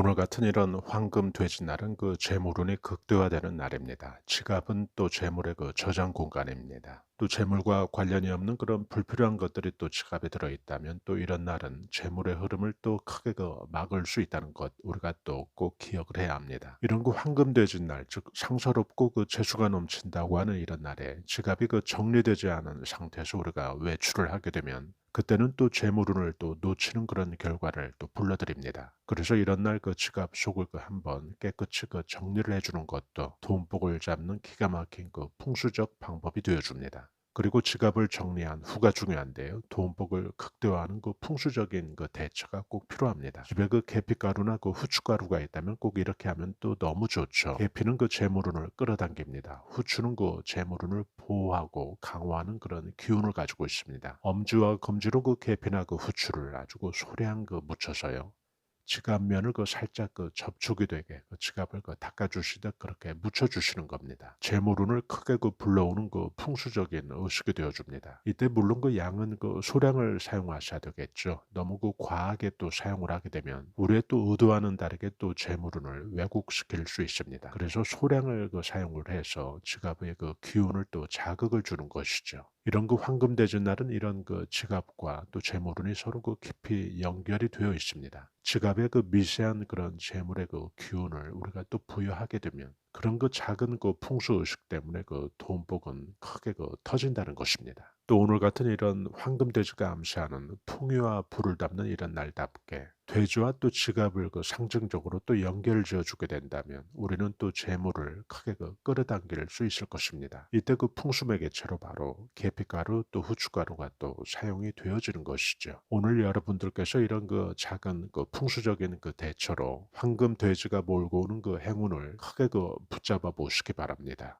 오늘 같은 이런 황금 돼지 날은 그 재물운이 극대화되는 날입니다. 지갑은 또 재물의 그 저장 공간입니다. 또 재물과 관련이 없는 그런 불필요한 것들이 또 지갑에 들어 있다면 또 이런 날은 재물의 흐름을 또 크게 그 막을 수 있다는 것 우리가 또 꼭 기억을 해야 합니다. 이런 그 황금 돼지 날, 즉 상서롭고 그 재수가 넘친다고 하는 이런 날에 지갑이 그 정리되지 않은 상태에서 우리가 외출을 하게 되면 그때는 또 재물운을 또 놓치는 그런 결과를 또 불러드립니다. 그래서 이런 날 그 지갑 속을 그 한번 깨끗이 그 정리를 해주는 것도 돈복을 잡는 기가 막힌 그 풍수적 방법이 되어줍니다. 그리고 지갑을 정리한 후가 중요한데요. 돈복을 극대화하는 그 풍수적인 그 대처가 꼭 필요합니다. 집에 그 계피가루나 그 후춧가루가 있다면 꼭 이렇게 하면 또 너무 좋죠. 계피는 그 재물운을 끌어당깁니다. 후추는 그 재물운을 보호하고 강화하는 그런 기운을 가지고 있습니다. 엄지와 검지로 그 계피나 그 후추를 아주 그 소량 그 묻혀서요. 지갑면을 그 살짝 그 접촉이 되게 그 지갑을 그 닦아주시듯 그렇게 묻혀주시는 겁니다. 재물운을 크게 그 불러오는 그 풍수적인 의식이 되어줍니다. 이때 물론 그 양은 그 소량을 사용하셔야 되겠죠. 너무 그 과하게 또 사용을 하게 되면 우리의 또 의도와는 다르게 또 재물운을 왜곡시킬 수 있습니다. 그래서 소량을 그 사용을 해서 지갑의 그 기운을 또 자극을 주는 것이죠. 이런 그 황금 대전 날은 이런 그 지갑과 또 재물운이 서로 그 깊이 연결이 되어 있습니다. 지갑의 그 미세한 그런 재물의 그 기운을 우리가 또 부여하게 되면 그런 그 작은 그 풍수 의식 때문에 그 돈복은 크게 그 터진다는 것입니다. 또 오늘 같은 이런 황금 돼지가 암시하는 풍요와 불을 담는 이런 날답게 돼지와 또 지갑을 그 상징적으로 또 연결을 지어주게 된다면 우리는 또 재물을 크게 그 끌어당길 수 있을 것입니다. 이때 그 풍수의 개체로 바로 계피가루 또 후춧가루가 또 사용이 되어지는 것이죠. 오늘 여러분들께서 이런 그 작은 그 풍수적인 그 대처로 황금 돼지가 몰고 오는 그 행운을 크게 그 붙잡아 보시기 바랍니다.